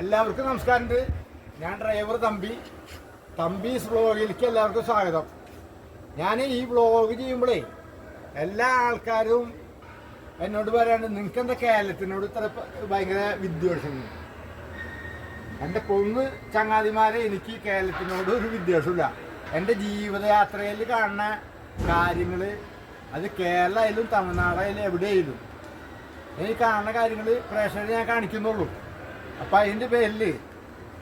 എല്ലാവർക്കും നമസ്കാരമുണ്ട്. ഞാൻ ഡ്രൈവർ തമ്പി. തമ്പീസ് വ്ളോഗിലേക്ക് എല്ലാവർക്കും സ്വാഗതം. ഞാൻ ഈ വ്ളോഗ് ചെയ്യുമ്പോഴേ എല്ലാ ആൾക്കാരും എന്നോട് പറയാണ്ട് നിങ്ങൾക്ക് എന്താ കേരളത്തിനോട് ഇത്ര ഭയങ്കര വിദ്വേഷം? എന്റെ കൊന്ന് ചങ്ങാതിമാരെ എനിക്ക് കേരളത്തിനോട് ഒരു വിദ്വേഷമില്ല എന്റെ ജീവിതയാത്രയിൽ കാണുന്ന കാര്യങ്ങൾ അത് കേരളമായാലും തമിഴ്നാടായാലും എവിടെയായാലും എനിക്ക് കാണുന്ന കാര്യങ്ങൾ പ്രേക്ഷകരെ ഞാൻ കാണിക്കുന്നുള്ളൂ. അപ്പം അതിന്റെ പേരിൽ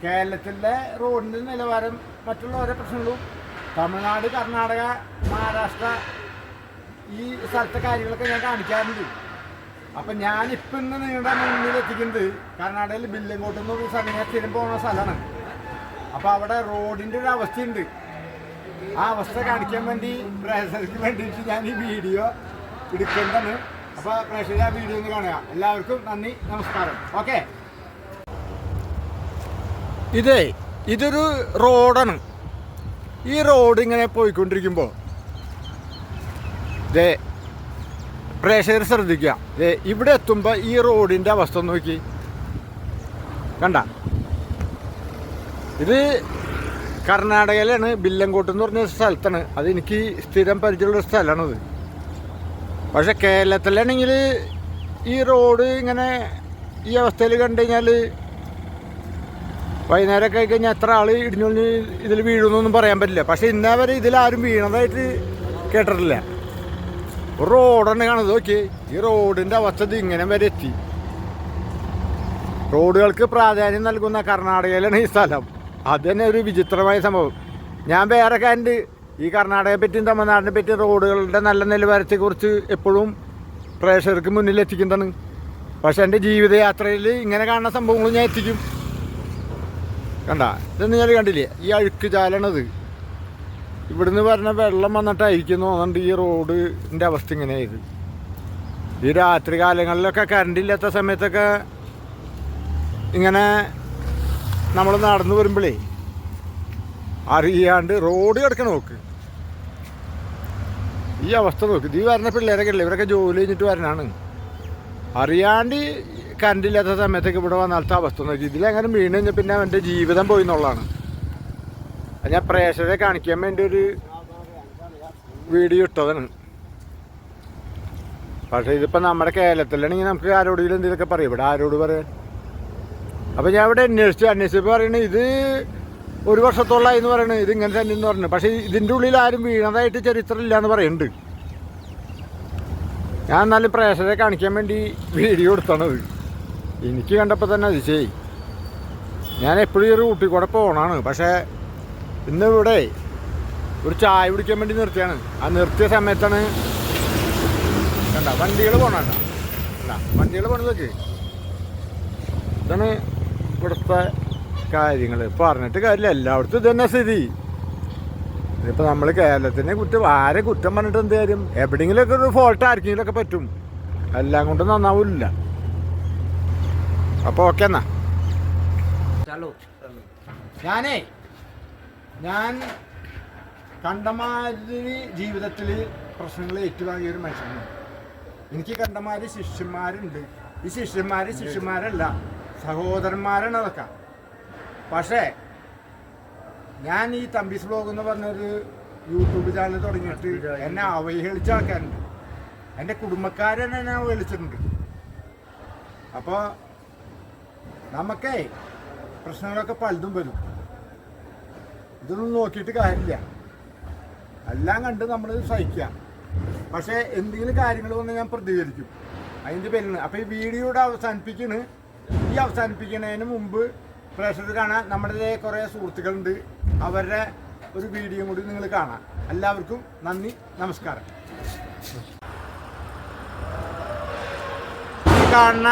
കേരളത്തിലെ റോഡിന്റെ നിലവാരം മറ്റുള്ള ഓരോ പ്രശ്നങ്ങളും തമിഴ്നാട് കർണാടക മഹാരാഷ്ട്ര ഈ സ്ഥലത്തെ കാര്യങ്ങളൊക്കെ ഞാൻ കാണിക്കാറുണ്ട്. അപ്പം ഞാനിപ്പം ഇന്ന് നിങ്ങളുടെ മുന്നിൽ എത്തിക്കുന്നത് കർണാടകയിൽ ബില്ലങ്കോട്ട് എന്ന് സ്ഥലം ഞാൻ സ്ഥിരം പോകുന്ന സ്ഥലമാണ്. അപ്പോൾ അവിടെ റോഡിന്റെ ഒരു അവസ്ഥയുണ്ട്. ആ അവസ്ഥ കാണിക്കാൻ വേണ്ടി പ്രേക്ഷകർക്ക് വേണ്ടിയിട്ട് ഞാൻ ഈ വീഡിയോ എടുക്കേണ്ടതാണ്. അപ്പോൾ പ്രേക്ഷകർ ആ വീഡിയോ ഒന്ന് കാണുക. എല്ലാവർക്കും നന്ദി നമസ്കാരം. ഓക്കെ? ഇതേ ഇതൊരു റോഡാണ്. ഈ റോഡ് ഇങ്ങനെ പോയിക്കൊണ്ടിരിക്കുമ്പോൾ ഇതേ പ്രേക്ഷകർ ശ്രദ്ധിക്കുക. ദേ ഇവിടെ എത്തുമ്പോൾ ഈ റോഡിന്റെ അവസ്ഥ നോക്കി. കണ്ട? ഇത് കർണാടകയിലാണ് ബില്ലങ്കോട്ട് എന്ന് പറഞ്ഞ സ്ഥലത്താണ്. അത് എനിക്ക് സ്ഥിരം പരിചയമുള്ള സ്ഥലമാണത്. പക്ഷെ കേരളത്തിലാണെങ്കിൽ ഈ റോഡ് ഇങ്ങനെ ഈ അവസ്ഥയിൽ കണ്ടു കഴിഞ്ഞാൽ വൈകുന്നേരമൊക്കെ ആയി കഴിഞ്ഞാൽ എത്ര ആൾ ഇടിഞ്ഞൊളിഞ്ഞ് ഇതിൽ വീഴുന്നൊന്നും പറയാൻ പറ്റില്ല. പക്ഷേ ഇന്നേ വരെ ഇതിലാരും വീണതായിട്ട് കേട്ടിട്ടില്ല. ഒരു റോഡാണ് കാണുന്നത്. നോക്കി ഈ റോഡിന്റെ അവസ്ഥ ഇങ്ങനെ വരെ എത്തി. റോഡുകൾക്ക് പ്രാധാന്യം നൽകുന്ന കർണാടകയിലാണ് ഈ സ്ഥലം. അത് തന്നെ ഒരു വിചിത്രമായ സംഭവം. ഞാൻ വേറെ കാര്യം ഈ കർണാടകയെ പറ്റിയും തമിഴ്നാടിനെ പറ്റിയും റോഡുകളുടെ നല്ല നിലവാരത്തെക്കുറിച്ച് എപ്പോഴും പ്രേക്ഷകർക്ക് മുന്നിൽ എത്തിക്കുന്നതാണ്. പക്ഷെ എന്റെ ജീവിതയാത്രയിൽ ഇങ്ങനെ കാണുന്ന സംഭവങ്ങൾ ഞാൻ എത്തിക്കും. കണ്ട ഇതെന്ന് ഞാൻ കണ്ടില്ലേ? ഈ അഴുക്ക് ചാലണത്. ഇവിടുന്ന് പറഞ്ഞ വെള്ളം വന്നിട്ടായിരിക്കും തോന്നുന്നുണ്ട് ഈ റോഡിന്റെ അവസ്ഥ ഇങ്ങനെയായത്. ഈ രാത്രി കാലങ്ങളിലൊക്കെ കറണ്ട് ഇല്ലാത്ത സമയത്തൊക്കെ ഇങ്ങനെ നമ്മൾ നടന്നു വരുമ്പോഴേ അറിയാണ്ട് റോഡ് കിടക്കണ നോക്ക്. ഈ അവസ്ഥ നോക്ക്. ഈ വരുന്ന പിള്ളേരൊക്കെ ഇല്ലേ ഇവരൊക്കെ ജോലി കഴിഞ്ഞിട്ട് വരണാണ്. അറിയാണ്ട് കറണ്ട് ഇല്ലാത്ത സമയത്തൊക്കെ ഇവിടെ വന്നാലത്തെ അവസ്ഥ നോക്കി ഇതിലെങ്ങനെ വീണ് കഴിഞ്ഞാൽ പിന്നെ അവന്റെ ജീവിതം പോയി എന്നുള്ളതാണ്. ഞാൻ പ്രേക്ഷകരെ കാണിക്കാൻ വേണ്ടി ഒരു വീഡിയോ ഇട്ടതാണ്. പക്ഷേ ഇതിപ്പോൾ നമ്മുടെ കേരളത്തിലാണെങ്കിൽ നമുക്ക് ആരോടെങ്കിലും എന്തെങ്കിലുമൊക്കെ പറയും. ഇവിടെ ആരോട് പറയാൻ? അപ്പോൾ ഞാൻ ഇവിടെ അന്വേഷിച്ചു. അന്വേഷിച്ചപ്പോൾ പറയണത് ഇത് ഒരു വർഷത്തോളമായി എന്ന് പറയണത് ഇത് ഇങ്ങനെ തന്നെ എന്ന് പറഞ്ഞു പക്ഷേ ഇതിന്റെ ഉള്ളിൽ ആരും വീണതായിട്ട് ചരിത്രം ഇല്ല എന്ന് പറയുന്നുണ്ട് ഞാൻ എന്നാലും പ്രേക്ഷകരെ കാണിക്കാൻ വേണ്ടി വീഡിയോ എടുത്തണത് എനിക്ക് കണ്ടപ്പോൾ തന്നെ അതിശയി ഞാൻ എപ്പോഴും ഒരു കുട്ടി കൂടെ പോകണമാണ് പക്ഷേ ഇന്ന് ഇവിടെ ഒരു ചായ കുടിക്കാൻ വേണ്ടി നിർത്തിയാണ്. ആ നിർത്തിയ സമയത്താണ് കണ്ട വണ്ടികൾ പോകണണ്ട കണ്ട വണ്ടികൾ പോണതൊക്കെ ഇതാണ് ഇവിടുത്തെ കാര്യങ്ങൾ പറഞ്ഞിട്ട് കാര്യമില്ല. എല്ലായിടത്തും ഇത് തന്നെ സ്ഥിതി. ഇതിപ്പോൾ നമ്മൾ കേരളത്തിനെ കുറ്റം ആരെ കുറ്റം പറഞ്ഞിട്ട് എന്ത് കാര്യം? എവിടെയെങ്കിലുമൊക്കെ ഒരു ഫോൾട്ട് ആർക്കെങ്കിലുമൊക്കെ പറ്റും. എല്ലാം കൊണ്ടും നന്നാവില്ല. അപ്പോൾ ഓക്കെ എന്നാ. ചലോ. ഞാനേ ഞാൻ കണ്ടമാതിരി ജീവിതത്തിൽ പ്രശ്നങ്ങൾ ഏറ്റുവാങ്ങിയ ഒരു മനുഷ്യനാണ്. എനിക്ക് കണ്ടമാതിരി ശിഷ്യന്മാരുണ്ട്. ഈ ശിഷ്യന്മാർ ശിഷ്യന്മാരല്ല സഹോദരന്മാരാണ് അതൊക്കെ. പക്ഷേ ഞാൻ ഈ തമ്പിസ് ബ്ലോഗ് എന്ന് പറഞ്ഞൊരു യൂട്യൂബ് ചാനൽ തുടങ്ങിയിട്ട് എന്നെ അവഹേളിച്ച ആൾക്കാരുണ്ട്. എന്റെ കുടുംബക്കാരനെ എന്നെ അവഹേളിച്ചിട്ടുണ്ട്. അപ്പോൾ നമുക്കേ പ്രശ്നങ്ങളൊക്കെ പലതും വരും. ഇതൊന്നും നോക്കിയിട്ട് കാര്യമില്ല. എല്ലാം കണ്ട് നമ്മൾ സഹിക്കുക. പക്ഷേ എന്തെങ്കിലും കാര്യങ്ങൾ വന്ന് ഞാൻ പ്രതികരിക്കും. അതിന്റെ പേരിലാണ്. അപ്പോൾ ഈ വീഡിയോയുടെ അവസാനിപ്പിക്കണ്. ഈ അവസാനിപ്പിക്കുന്നതിന് മുമ്പ് പ്രേക്ഷകർ കാണാൻ നമ്മുടെ കുറേ സുഹൃത്തുക്കളുണ്ട്. അവരുടെ ഒരു വീഡിയോ കൂടി നിങ്ങൾ കാണാം. എല്ലാവർക്കും നന്ദി നമസ്കാരം. ഈ കാണുന്ന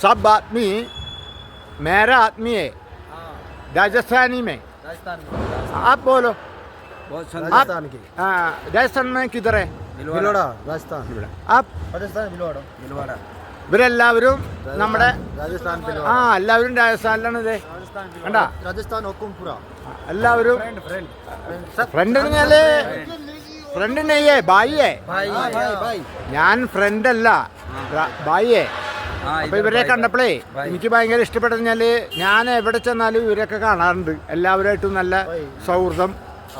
സബ് ആദ്മി മേര ആദ്മി है हाँ राजस्थानी में राजस्थान आप बोलो बहुत आप हाँ, राजस्थान में किधर है भिलवाड़ा राजस्थान आप राजस्थान भिलवाड़ा भिलवाड़ा ഇവരെല്ലാവരും നമ്മുടെ राजस्थान ആ എല്ലാവരും രാജസ്ഥാനിലാണ് ഇത് राजस्थान കണ്ടാ राजस्थान हुकुमपुरा എല്ലാവരും फ्रेंड फ्रेंड ഫ്രണ്ട് പറഞ്ഞാല് ഫ്രണ്ട് നെയ്യേ ബായിയേ भाई भाई भाई ഞാൻ ഫ്രണ്ട് അല്ല ബായിയേ അപ്പൊ ഇവരെ കണ്ടപ്പോഴേ എനിക്ക് ഭയങ്കര ഇഷ്ടപ്പെട്ടെന്നാൽ ഞാൻ എവിടെ ചെന്നാലും ഇവരൊക്കെ കാണാറുണ്ട്. എല്ലാവരുമായിട്ടും നല്ല സൗഹൃദം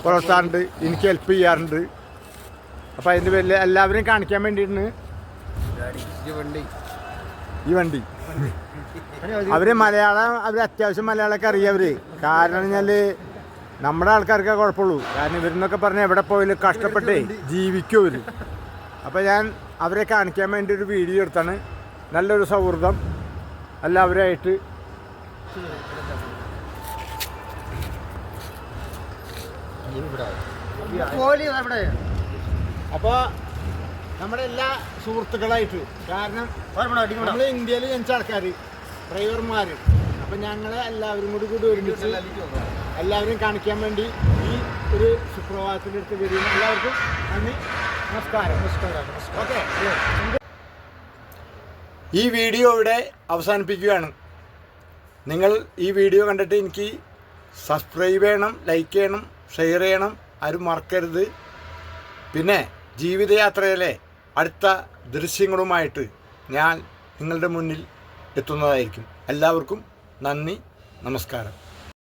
പുലർത്താറുണ്ട്. എനിക്ക് ഹെൽപ്പ് ചെയ്യാറുണ്ട്. അപ്പൊ അതിന്റെ പേരിൽ എല്ലാവരെയും കാണിക്കാൻ വേണ്ടിയിട്ടാണ് ഈ വണ്ടി. അവർ മലയാളം അവർ അത്യാവശ്യം മലയാളമൊക്കെ അറിയാവര് കാരണം പറഞ്ഞാൽ നമ്മുടെ ആൾക്കാർക്ക് കുഴപ്പമുള്ളൂ. കാരണം ഇവരെന്നൊക്കെ പറഞ്ഞാൽ എവിടെ പോയാലും കഷ്ടപ്പെട്ടേ ജീവിക്കും അവർ. അപ്പോൾ ഞാൻ അവരെ കാണിക്കാൻ വേണ്ടി ഒരു വീഡിയോ എടുത്താണ്. നല്ലൊരു സൗഹൃദം. എല്ലാവരുമായിട്ട് അപ്പോൾ നമ്മുടെ എല്ലാ സുഹൃത്തുക്കളായിട്ട്. കാരണം നമ്മൾ ഇന്ത്യയിൽ ജനിച്ച ആൾക്കാർ ഡ്രൈവർമാർ അപ്പം ഞങ്ങളെ എല്ലാവരും കൂടി കൂടി ഒരുമിച്ച് എല്ലാവരും കാണിക്കാൻ വേണ്ടി ഈ ഒരു സുപ്രഭാതത്തിന്റെ അടുത്ത് വരുന്ന എല്ലാവർക്കും നന്ദി. നമസ്കാരം. നമസ്കാരം. ഓക്കെ. ഈ വീഡിയോ ഇവിടെ അവസാനിപ്പിക്കുകയാണ്. നിങ്ങൾ ഈ വീഡിയോ കണ്ടിട്ട് എനിക്ക് സബ്സ്ക്രൈബ് ചെയ്യണം ലൈക്ക് ചെയ്യണം ഷെയർ ചെയ്യണം ആരും മറക്കരുത്. പിന്നെ ജീവിതയാത്രയിലെ അടുത്ത ദൃശ്യങ്ങളുമായിട്ട് ഞാൻ നിങ്ങളുടെ മുന്നിൽ എത്തുന്നതായിരിക്കും. എല്ലാവർക്കും നന്ദി നമസ്കാരം.